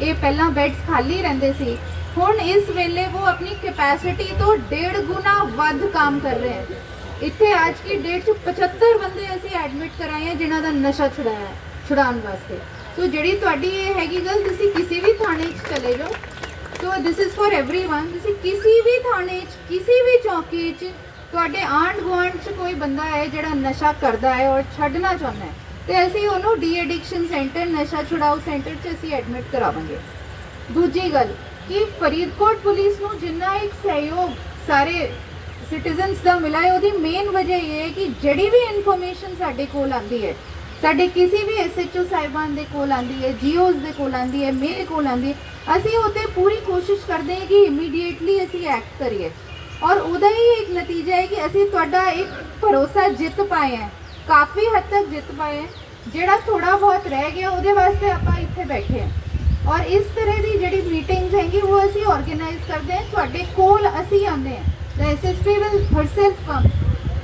ਇਹ ਪਹਿਲਾਂ ਬੈੱਡਸ ਖਾਲੀ ਰਹਿੰਦੇ ਸੀ। ਹੁਣ ਇਸ ਵੇਲੇ ਉਹ ਆਪਣੀ ਕੈਪੈਸਿਟੀ ਤੋਂ ਡੇਢ ਗੁਣਾ ਵੱਧ ਕੰਮ ਕਰ ਰਹੇ ਹਨ। ਇੱਥੇ ਅੱਜ ਕੀ ਡੇਟ ਚ 75 ਬੰਦੇ ਅਸੀਂ ਐਡਮਿਟ ਕਰਾਏ ਆ ਜਿਨ੍ਹਾਂ ਦਾ ਨਸ਼ਾ ਛੁਡਾਇਆ ਛੁਡਾਉਣ ਵਾਸਤੇ। ਸੋ ਜਿਹੜੀ ਤੁਹਾਡੀ ਇਹ ਹੈਗੀ ਗੱਲ, ਤੁਸੀਂ ਕਿਸੇ ਵੀ ਥਾਣੇ 'ਚ ਚਲੇ ਜਾਓ। So this is for everyone ਤੁਸੀਂ ਕਿਸੇ ਵੀ ਥਾਣੇ 'ਚ, ਕਿਸੇ ਵੀ ਚੌਕੀ 'ਚ, ਤੁਹਾਡੇ ਆਂਢ ਗੁਆਂਢ 'ਚ ਕੋਈ ਬੰਦਾ ਹੈ ਜਿਹੜਾ ਨਸ਼ਾ ਕਰਦਾ ਹੈ ਔਰ ਛੱਡਣਾ ਚਾਹੁੰਦਾ ਹੈ। ਤੇ ਅਸੀਂ ਉਹਨੂੰ ਡੀ ਐਡਿਕਸ਼ਨ ਸੈਂਟਰ ਨਸ਼ਾ ਛੁਡਾਓ ਸੈਂਟਰ 'ਚ ਅਸੀਂ ਐਡਮਿਟ ਕਰਾਵਾਂਗੇ। ਦੂਜੀ ਗੱਲ, ਕਿ ਫਰੀਦਕੋਟ ਪੁਲਿਸ ਨੂੰ ਜਿੰਨਾ ਇੱਕ ਸਹਿਯੋਗ ਸਾਰੇ ਸਿਟੀਜ਼ਨਸ ਦਾ ਮਿਲਾ ਹੈ, ਉਹਦੀ ਮੇਨ ਵਜ੍ਹਾ ਇਹ ਹੈ ਕਿ ਜਿਹੜੀ ਵੀ ਇਨਫੋਰਮੇਸ਼ਨ ਸਾਡੇ ਕੋਲ ਆਉਂਦੀ ਹੈ, ਸਾਡੇ ਕਿਸੇ ਵੀ ਐਸਐਚਓ ਸਾਹਿਬਾਨ ਦੇ ਕੋਲ ਆਂਦੀ ਹੈ, ਜੀਓਜ਼ ਦੇ ਕੋਲ ਆਂਦੀ ਹੈ, ਮੇਰੇ ਕੋਲ ਆਂਦੀ ਹੈ, ਅਸੀਂ ਉਹਤੇ ਪੂਰੀ ਕੋਸ਼ਿਸ਼ ਕਰਦੇ ਹਾਂ ਕਿ ਇਮੀਡੀਏਟਲੀ ਅਸੀਂ ਐਕਟ ਕਰੀਏ। ਔਰ ਉਹਦਾ ਹੀ ਇੱਕ ਨਤੀਜਾ ਹੈ ਕਿ ਅਸੀਂ ਤੁਹਾਡਾ ਇੱਕ ਭਰੋਸਾ ਜਿੱਤ ਪਾਏ ਹਾਂ। ਕਾਫੀ ਹੱਦ ਤੱਕ ਜਿੱਤ ਪਾਏ ਹਾਂ। ਜਿਹੜਾ ਥੋੜਾ ਬਹੁਤ ਰਹਿ ਗਿਆ, ਉਹਦੇ ਵਾਸਤੇ ਆਪਾਂ ਇੱਥੇ ਬੈਠੇ ਹਾਂ। ਔਰ ਇਸ ਤਰ੍ਹਾਂ ਦੀ ਜਿਹੜੀ ਮੀਟਿੰਗਸ ਹੈਗੀ ਉਹ ਅਸੀਂ ਆਰਗੇਨਾਈਜ਼ ਕਰਦੇ ਹਾਂ। ਤੁਹਾਡੇ ਕੋਲ ਅਸੀਂ ਆਉਂਦੇ ਹਾਂ। The SSP will herself come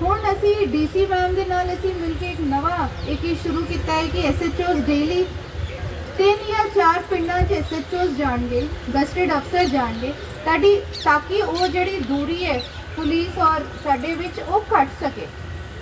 ਹੁਣ ਅਸੀਂ ਡੀਸੀ ਮੈਮ ਦੇ ਨਾਲ ਅਸੀਂ ਮਿਲ ਕੇ ਇੱਕ ਨਵਾਂ, ਇੱਕ ਇਹ ਸ਼ੁਰੂ ਕੀਤਾ ਹੈ ਕਿ ਐਸਐਚਓਸ ਡੇਲੀ ਤਿੰਨ ਜਾਂ ਚਾਰ ਪਿੰਡਾਂ 'ਚ ਐਸਐਚਓਸ ਜਾਣਗੇ, ਗਸਟਡ ਅਫਸਰ ਜਾਣਗੇ। ਤਾਡੀ ਤਾਂ ਕਿ ਉਹ ਜਿਹੜੀ ਦੂਰੀ ਹੈ, ਪੁਲਿਸ ਔਰ ਸਾਡੇ ਵਿੱਚ ਉਹ ਘਟ ਸਕੇ।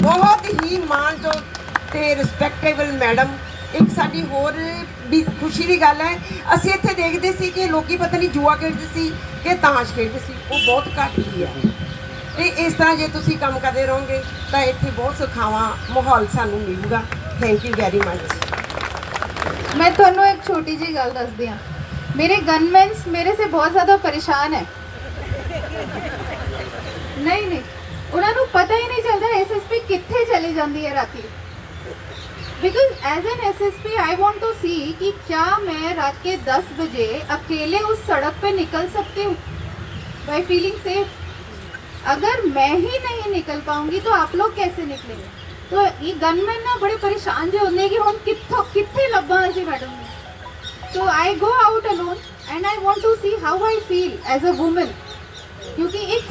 ਬਹੁਤ ਹੀ ਮਾਣਯੋਗ ਤੇ ਰਿਸਪੈਕਟੇਬਲ ਮੈਡਮ ਇੱਕ ਸਾਡੀ ਹੋਰ ਵੀ ਖੁਸ਼ੀ ਦੀ ਗੱਲ ਹੈ ਅਸੀਂ ਇੱਥੇ ਦੇਖਦੇ ਸੀ ਕਿ ਲੋਕੀ ਪਤਾ ਨਹੀਂ ਜੂਆ ਖੇਡਦੇ ਸੀ ਕਿ ਤਾਸ਼ ਖੇਡਦੇ ਸੀ ਉਹ ਬਹੁਤ ਘੱਟ ਗਈ ਹੈ ਤੇ ਇਸ ਤਰ੍ਹਾਂ ਜੇ ਤੁਸੀਂ ਕੰਮ ਕਰਦੇ ਰਹੋਗੇ ਤਾਂ ਇੱਥੇ ਬਹੁਤ ਸੁਖਾਵਾਂ ਮਾਹੌਲ ਸਾਨੂੰ ਮਿਲੂਗਾ ਥੈਂਕ ਯੂ ਵੈਰੀ ਮਚ मैं ਤੁਹਾਨੂੰ एक छोटी जी गल ਦੱਸਦੀ ਹਾਂ मेरे गनमैन्स मेरे से बहुत ज़्यादा परेशान है ਨਹੀਂ ਨਹੀਂ ਉਹਨਾਂ ਨੂੰ ਪਤਾ ਹੀ ਨਹੀਂ ਚੱਲਦਾ ਐਸਐਸਪੀ ਕਿੱਥੇ ਚਲੀ ਜਾਂਦੀ ਹੈ ਰਾਤੀ because as an SSP I want to see कि क्या मैं रात के 10 बजे अकेले उस सड़क पे निकल सकती हूँ बाय फीलिंग सेफ अगर मैं ही नहीं निकल पाऊंगी तो आप लोग कैसे निकलेंगे तो ये गनमैन ना बड़े परेशान जो होने कि हम कित्थों कित्थे लब्बा ਅਸੀਂ madam so i go out alone and i want to see how i feel as a woman ਕਿਉਂਕਿ ਇੱਕ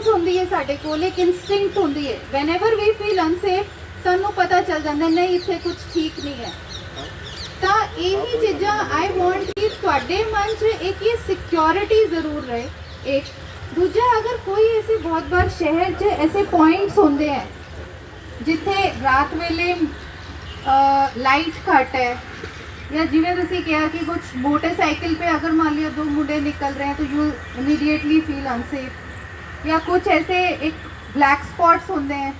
ਸਿਕਸ ਸੈਂਸ ਹੁੰਦੀ ਹੈ ਸਾਡੇ ਕੋਲ ਇੱਕ ਇਨਸਟਿੰਕਟ ਹੁੰਦੀ ਹੈ ਵੈਨੇਵਰ ਵੀ ਫੀਲ ਅਨਸੇਫ ਸਾਨੂੰ ਪਤਾ ਚੱਲ ਜਾਂਦਾ ਨਹੀਂ ਇੱਥੇ ਕੁਝ ਠੀਕ ਨਹੀਂ ਹੈ ਤਾਂ ਇਹੀ ਚੀਜ਼ਾਂ ਆਈ ਵਾਂਟ ਕਿ ਤੁਹਾਡੇ ਮਨ 'ਚ ਇੱਕ ਇਹ ਸਿਕਿਉਰਿਟੀ ਜ਼ਰੂਰ ਰਹੇ ਇੱਕ ਦੂਜਾ ਅਗਰ ਕੋਈ ਐਸੇ ਬਹੁਤ ਬਾਰ ਸ਼ਹਿਰ 'ਚ ਐਸੇ ਪੁਆਇੰਟਸ ਹੁੰਦੇ ਹੈ ਜਿੱਥੇ ਰਾਤ ਵੇਲੇ ਲਾਈਟ ਘੱਟ ਹੈ या जिन्हें ਤੁਸੀਂ ਕਿਹਾ ਕਿ ਕੁਝ ਮੋਟਰਸਾਈਕਲ पे अगर मान लिया दो मुंडे निकल रहे हैं तो यू इमीडिएटली फील अनसेफ ਜਾਂ ਕੁਝ ਐਸੇ ਇੱਕ ਬਲੈਕ ਸਪੌਟਸ ਹੁੰਦੇ ਆ।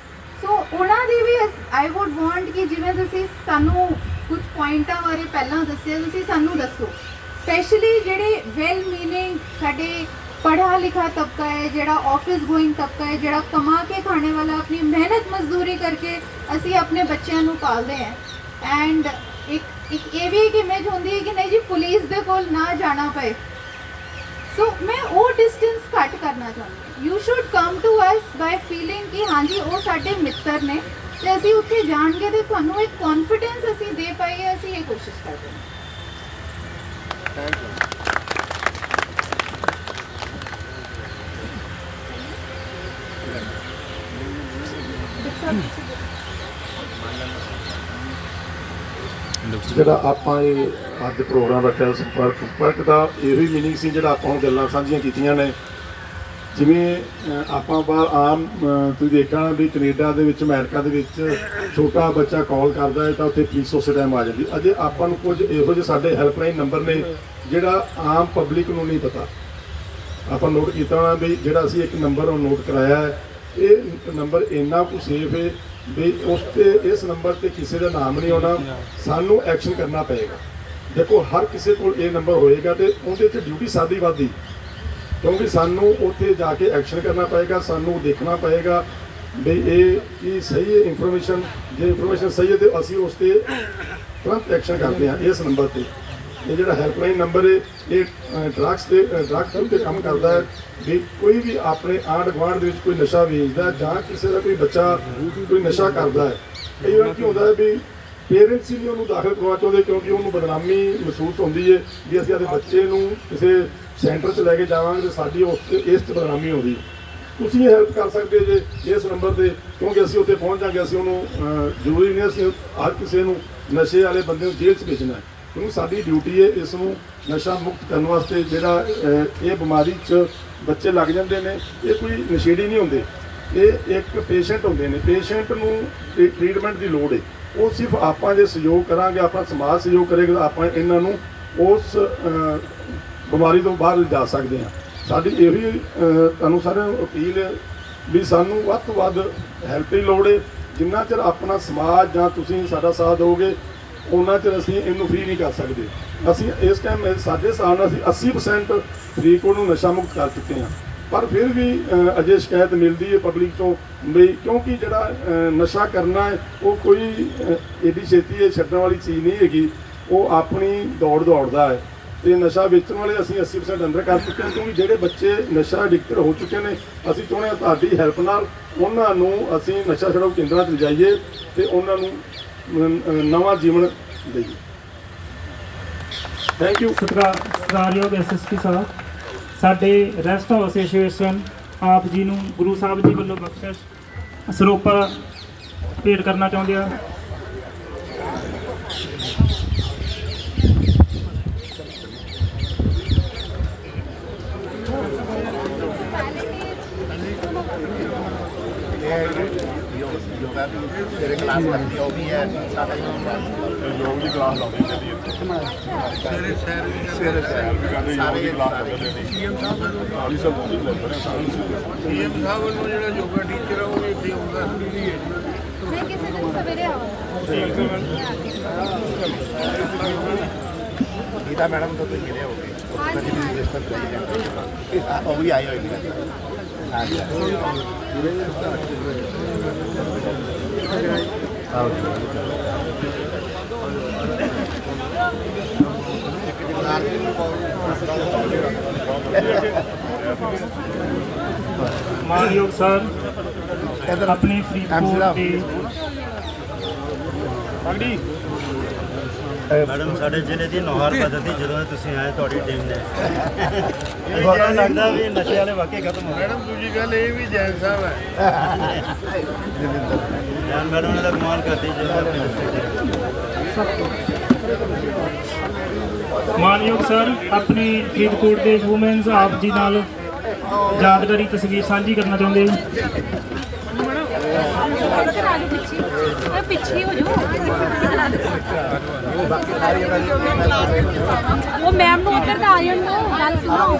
ਸੋ ਉਹਨਾਂ ਦੀ ਵੀ ਆਈ ਊਡ ਵਾਂਟ ਕਿ ਜਿਵੇਂ ਤੁਸੀਂ ਸਾਨੂੰ ਕੁਝ ਪੁਆਇੰਟਾਂ ਬਾਰੇ ਪਹਿਲਾਂ ਦੱਸਿਆ, ਤੁਸੀਂ ਸਾਨੂੰ ਦੱਸੋ। ਸਪੈਸ਼ਲੀ ਜਿਹੜੇ ਵੈਲ ਮੀਨਿੰਗ ਸਾਡੇ ਪੜ੍ਹਾ ਲਿਖਾ ਤਬਕਾ ਹੈ, ਜਿਹੜਾ ਆਫਿਸ ਗੋਇੰਗ ਤਬਕਾ ਹੈ, ਜਿਹੜਾ ਕਮਾ ਕੇ ਖਾਣੇ ਵਾਲਾ ਆਪਣੀ ਮਿਹਨਤ ਮਜ਼ਦੂਰੀ ਕਰਕੇ ਅਸੀਂ ਆਪਣੇ ਬੱਚਿਆਂ ਨੂੰ ਪਾਲਦੇ ਹਾਂ। ਐਂਡ ਇੱਕ ਇੱਕ ਇਹ ਵੀ ਕਿ ਇਮੇਜ ਹੁੰਦੀ ਹੈ ਕਿ ਨਹੀਂ ਜੀ ਪੁਲਿਸ ਦੇ ਕੋਲ ਨਾ ਜਾਣਾ ਪਏ। ਸੋ ਮੈਂ ਉਹ ਡਿਸਟੈਂਸ ਘੱਟ ਕਰਨਾ ਚਾਹੁੰਦੀ you should come to us by feeling ਕਿ ਹਾਂਜੀ ਉਹ ਸਾਡੇ ਮਿੱਤਰ ਨੇ ਤੇ ਅਸੀਂ ਉੱਥੇ ਜਾਣਗੇ ਤੇ ਤੁਹਾਨੂੰ ਇੱਕ ਕੌਨਫੀਡੈਂਸ ਅਸੀਂ ਦੇ ਪਾਈਏ ਅਸੀਂ ਇਹ ਕੋਸ਼ਿਸ਼ ਕਰਦੇ ਹਾਂ ਜਿਹੜਾ ਆਪਾਂ ਇਹ ਅੱਜ ਪ੍ਰੋਗਰਾਮ ਰੱਖਿਆ ਸੰਪਰਕ ਸੰਪਰਕ ਦਾ ਇਹ ਵੀ ਮੀਨਿੰਗ ਸੀ ਜਿਹੜਾ ਆਪਾਂ ਹੁਣ ਗੱਲਾਂ ਸਾਂਝੀਆਂ ਕੀਤੀਆਂ ਨੇ। ਜਿਵੇਂ ਆਪਾਂ ਬਾਹਰ ਆਮ ਤੁਸੀਂ ਦੇਖਣਾ ਵੀ ਕੈਨੇਡਾ ਦੇ ਵਿੱਚ, ਅਮਰੀਕਾ ਦੇ ਵਿੱਚ ਛੋਟਾ ਬੱਚਾ ਕਾਲ ਕਰਦਾ ਹੈ ਤਾਂ ਉੱਥੇ ਪੁਲਿਸ ਉਸੇ ਟਾਈਮ ਆ ਜਾਂਦੀ। ਅਜੇ ਆਪਾਂ ਨੂੰ ਕੁਝ ਇਹੋ ਜਿਹੇ ਸਾਡੇ ਹੈਲਪਲਾਈਨ ਨੰਬਰ ਨੇ, ਜਿਹੜਾ ਆਮ ਪਬਲਿਕ ਨੂੰ ਨਹੀਂ ਪਤਾ। ਆਪਾਂ ਨੋਟ ਕੀਤਾ ਹੋਣਾ ਵੀ ਜਿਹੜਾ ਅਸੀਂ ਇੱਕ ਨੰਬਰ ਨੋਟ ਕਰਾਇਆ ਹੈ। ਇਹ ਨੰਬਰ ਇੰਨਾ ਕੁ ਸੇਫ ਹੈ ਵੀ ਉਸ ਤੇ, ਇਸ ਨੰਬਰ ਤੇ ਕਿਸੇ ਦਾ ਨਾਮ ਨਹੀਂ ਆਉਣਾ। ਸਾਨੂੰ ਐਕਸ਼ਨ ਕਰਨਾ ਪਏਗਾ। ਦੇਖੋ, ਹਰ ਕਿਸੇ ਕੋਲ ਇਹ ਨੰਬਰ ਹੋਏਗਾ ਤੇ ਉਹਦੇ ਤੇ ਡਿਊਟੀ ਸਾਡੀ ਵਾਦੀ ਕਿਉਂਕਿ ਸਾਨੂੰ ਉੱਥੇ ਜਾ ਕੇ ਐਕਸ਼ਨ ਕਰਨਾ ਪਏਗਾ, ਸਾਨੂੰ ਦੇਖਣਾ ਪਏਗਾ ਵੀ ਇਹ ਕੀ ਸਹੀ ਹੈ ਇਨਫੋਰਮੇਸ਼ਨ ਜੇ ਇਨਫੋਰਮੇਸ਼ਨ ਸਹੀ ਹੈ ਤੇ ਅਸੀਂ ਉਸ ਤੇ ਤੁਰੰਤ ਐਕਸ਼ਨ ਕਰਦੇ ਹਾਂ ਇਸ ਨੰਬਰ ਤੇ। ਇਹ ਜਿਹੜਾ ਹੈਲਪਲਾਈਨ ਨੰਬਰ ਹੈ, ਇਹ ਡਰੱਗਸ ਤੇ ਡਰੱਗ ਤੇ ਕੰਮ ਕਰਦਾ ਹੈ ਵੀ ਕੋਈ ਵੀ ਆਪਣੇ ਆਂਢ ਗੁਆਂਢ ਦੇ ਵਿੱਚ ਕੋਈ ਨਸ਼ਾ ਵੇਚਦਾ ਜਾਂ ਕਿਸੇ ਦਾ ਕੋਈ ਬੱਚਾ ਕੋਈ ਨਸ਼ਾ ਕਰਦਾ ਹੈ। ਕਈ ਵਾਰ ਕੀ ਹੁੰਦਾ ਹੈ ਵੀ ਪੇਰੈਂਟਸ ਹੀ ਨਹੀਂ ਉਹਨੂੰ ਦਾਖਲ ਕਰਵਾ ਚਾਹੁੰਦੇ ਕਿਉਂਕਿ ਉਹਨੂੰ ਬਦਨਾਮੀ ਮਹਿਸੂਸ ਹੁੰਦੀ ਹੈ ਵੀ ਅਸੀਂ ਆਪਣੇ ਬੱਚੇ ਨੂੰ ਕਿਸੇ ਸੈਂਟਰ 'ਚ ਲੈ ਕੇ ਜਾਵਾਂਗੇ ਤੇ ਸਾਡੀ ਉਸ ਇਸ 'ਚ ਬਦਨਾਮੀ ਹੋਊਗੀ ਤੁਸੀਂ ਹੈਲਪ ਕਰ ਸਕਦੇ ਜੇ ਇਸ ਨੰਬਰ ਤੇ, ਕਿਉਂਕਿ ਅਸੀਂ ਉੱਥੇ ਪਹੁੰਚ ਜਾਾਂਗੇ, ਅਸੀਂ ਉਹਨੂੰ ਜ਼ਰੂਰੀ ਨਹੀਂ ਅਸੀਂ ਹਰ ਕਿਸੇ ਨੂੰ ਨਸ਼ੇ ਵਾਲੇ ਬੰਦੇ ਨੂੰ ਜੇਲ੍ਹ 'ਚ ਭੇਜਣਾ ਹੈ। ਕਿਉਂਕਿ ਸਾਡੀ ਡਿਊਟੀ ਹੈ ਇਸ ਨੂੰ ਨਸ਼ਾ ਮੁਕਤ ਕਰਨ ਵਾਸਤੇ ਜਿਹੜਾ ਇਹ ਬਿਮਾਰੀ 'ਚ ਬੱਚੇ ਲੱਗ ਜਾਂਦੇ ਨੇ। ਇਹ ਕੋਈ ਨਸ਼ੇੜੀ ਨਹੀਂ ਹੁੰਦੇ। ਇਹ ਇੱਕ ਪੇਸ਼ੈਂਟ ਹੁੰਦੇ ਨੇ। ਪੇਸ਼ੈਂਟ ਨੂੰ ਟ੍ਰੀਟਮੈਂਟ ਦੀ ਲੋੜ ਹੈ। ਉਹ ਸਿਰਫ ਆਪਾਂ ਜੇ ਸਹਿਯੋਗ ਕਰਾਂਗੇ ਆਪਾਂ ਸਮਾਜ ਸਹਿਯੋਗ ਕਰੇਗਾ ਤਾਂ ਆਪਾਂ ਇਹਨਾਂ ਨੂੰ ਉਸ ਬਿਮਾਰੀ ਤੋਂ ਬਾਹਰ ਜਾ ਸਕਦੇ ਹਾਂ। ਸਾਡੀ ਇਹ ਵੀ ਤੁਹਾਨੂੰ ਸਾਰਿਆਂ ਨੂੰ ਅਪੀਲ ਹੈ ਵੀ ਸਾਨੂੰ ਵੱਧ ਤੋਂ ਵੱਧ ਹੈਲਪ ਦੀ ਲੋੜ ਹੈ। ਜਿੰਨਾ ਚਿਰ ਆਪਣਾ ਸਮਾਜ ਜਾਂ ਤੁਸੀਂ ਸਾਡਾ ਸਾਥ ਦਿਓਗੇ ਉਹਨਾਂ ਚਿਰ ਅਸੀਂ ਇਹਨੂੰ ਫ੍ਰੀ ਨਹੀਂ ਕਰ ਸਕਦੇ। ਅਸੀਂ ਇਸ ਟਾਈਮ ਸਾਡੇ ਹਿਸਾਬ ਨਾਲ ਅਸੀਂ 80% ਫਰੀਦਕੋਟ ਨੂੰ ਨਸ਼ਾ ਮੁਕਤ ਕਰ ਚੁੱਕੇ ਹਾਂ। ਪਰ ਫਿਰ ਵੀ ਅਜੇ ਸ਼ਿਕਾਇਤ ਮਿਲਦੀ ਹੈ ਪਬਲਿਕ ਤੋਂ ਵੀ ਕਿਉਂਕਿ ਜਿਹੜਾ ਨਸ਼ਾ ਕਰਨਾ ਹੈ ਉਹ ਕੋਈ ਅਹ, ਏਡੀ ਛੇਤੀ ਇਹ ਛੱਡਣ ਵਾਲੀ ਚੀਜ਼ ਨਹੀਂ ਹੈਗੀ। ਉਹ ਆਪਣੀ ਦੌੜ ਦੌੜਦਾ ਹੈ। ਤੇ ਨਸ਼ਾ ਵੇਚਣ ਵਾਲੇ ਅਸੀਂ 80% ਅੰਦਰ ਕਰ ਚੁੱਕੇ ਹਾਂ ਕਿਉਂਕਿ ਜਿਹੜੇ ਬੱਚੇ ਨਸ਼ਾ ਐਡਿਕਟਡ ਹੋ ਚੁੱਕੇ ਨੇ ਅਸੀਂ ਚਾਹੁੰਦੇ ਹਾਂ ਤੁਹਾਡੀ ਹੈਲਪ ਨਾਲ ਉਹਨਾਂ ਨੂੰ ਅਸੀਂ ਨਸ਼ਾ ਛਡਾਊ ਕੇਂਦਰਾਂ 'ਚ ਲਿਜਾਈਏ ਤੇ ਉਹਨਾਂ ਨੂੰ ਨਵਾਂ ਜੀਵਨ ਦੇਈਏ। ਥੈਂਕ ਯੂ ਸਤਿਕਾਰ ਸਤਿਕਾਰਯੋਗ ਐਸਐਸਪੀ ਸਾਹਿਬ। ਸਾਡੇ ਰੈਸਟ ਹਾਊਸ ਐਸੋਸੀਏਸ਼ਨ ਆਪ ਜੀ ਨੂੰ ਗੁਰੂ ਸਾਹਿਬ ਜੀ ਵੱਲੋਂ ਬਖਸ਼ਿਸ਼। ਸਰੋਪਾ ਭੇਟ ਕਰਨਾ ਚਾਹੁੰਦੇ ਆ। ਯੋਗਾ ਵੀ ਤੇਰੇ ਕਲਾਸ ਲੱਗਦੀ ਉਹ ਵੀ ਹੈ ਸਾਡਾ ਹੀ ਯੋਗ ਦੀ ਕਲਾਸ ਲਾਉਂਦੇ ਨੇ ਜੀ ਸਵੇਰੇ ਸਵੇਰ ਸਾਰੇ ਕਲਾਸ ਲੱਗਦੇ ਨੇ ਸੀਐਮ ਸਾਹਿਬ ਨੂੰ ਲੈ ਰਹੇ ਸਾਰੇ ਸੀਐਮ ਸਾਹਿਬ ਵੱਲੋਂ ਜਿਹੜਾ ਯੋਗਾ ਟੀਚਰ ਆ ਉਹ ਇੱਥੇ ਆਉਂਦਾ ਨਹੀਂ ਹੈ। ਮੈਂ ਕਿਸੇ ਦਿਨ ਸਵੇਰੇ ਆਵਾਂ ਗੀਤਾ ਮੈਡਮ ਤੋਂ ਤੁਸੀਂ ਮਿਲੇ ਹੋਗੇ। ਉਹ ਕਦੀ ਵੀ ਰਜਿਸਟਰ ਕਰਾਈ ਜਾਂਦੇ ਉਹ ਵੀ ਆਏ ਹੋਏ ਨੇ। ਹਾਂਜੀ। ਮਾਨਯੋਗ ਸਰ ਇੱਧਰ ਆਪਣੇ ਫਰੀਦਕੋਟ ਦੇ। ਮੈਡਮ ਸਾਡੇ ਜ਼ਿਲ੍ਹੇ ਦੀ ਨੌਹਾਰ ਪद्धਤੀ ਜਦੋਂ ਤੁਸੀਂ ਆਏ ਤੁਹਾਡੀ ਟੀਮ ਨੇ। ਪਤਾ ਲੱਗਦਾ ਵੀ ਨਸ਼ੇ ਵਾਲੇ ਵਾਕਈ ਖਤਮ ਹੋ ਗਏ? ਮੈਡਮ ਦੂਜੀ ਗੱਲ ਇਹ ਵੀ ਜੈਨ ਸਾਹਿਬ ਹੈ। ਜਾਨ ਮੈਡਮ ਨੇ ਤਾਂ ਕਮਾਲ ਕਰਤੀ ਆਪਣੇ ਮਾਨਯੋਗ ਸਰ ਆਪਣੇ ਫਰੀਦਕੋਟ ਦੇ ਵੂਮਨਸ ਆਪ ਜੀ ਨਾਲ ਯਾਦਗਾਰੀ ਤਸਵੀਰ ਸਾਂਝੀ ਕਰਨਾ ਚਾਹੁੰਦੇ ਜੀ ਪਿੱਛੇ ਹੋ ਜਾਓ ਉਹ ਮੈਮ ਨੂੰ ਉੱਧਰ ਦਾ ਆ ਜਾਣ ਗੱਲ ਸੁਣੋ।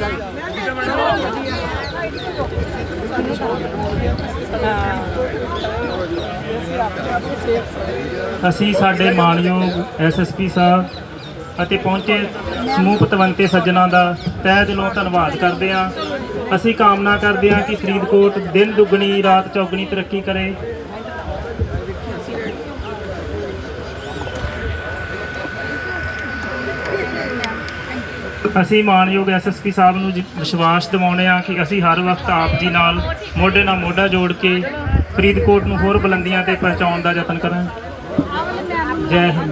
ਅਸੀਂ ਸਾਡੇ ਮਾਣਯੋਗ ਐਸਐਸਪੀ ਸਾਹਿਬ ਅਤੇ ਪਹੁੰਚੇ ਸਮੂਹ ਪਤਵੰਤੇ ਸੱਜਣਾ ਦਾ ਤਹਿ ਦਿਲੋਂ ਧੰਨਵਾਦ ਕਰਦੇ ਹਾਂ। ਅਸੀਂ ਕਾਮਨਾ ਕਰਦੇ ਹਾਂ ਕਿ ਫਰੀਦਕੋਟ ਦਿਨ ਦੁੱਗਣੀ, ਰਾਤ ਚੌਗਣੀ ਤਰੱਕੀ ਕਰੇ। ਅਸੀਂ ਮਾਣਯੋਗ ਐਸਐਸਪੀ ਸਾਹਿਬ ਨੂੰ ਵਿਸ਼ਵਾਸ ਦਿਵਾਉਂਦੇ ਹਾਂ ਕਿ ਅਸੀਂ ਹਰ ਵਕਤ ਆਪ ਜੀ ਨਾਲ ਮੋਢੇ ਨਾਲ ਮੋਢਾ ਜੋੜ ਕੇ ਫਰੀਦਕੋਟ ਨੂੰ ਹੋਰ ਬੁਲੰਦੀਆਂ ਤੇ ਪਹੁੰਚਾਉਣ ਦਾ ਯਤਨ ਕਰਾਂਗੇ। ਜੈ ਹਿੰਦ।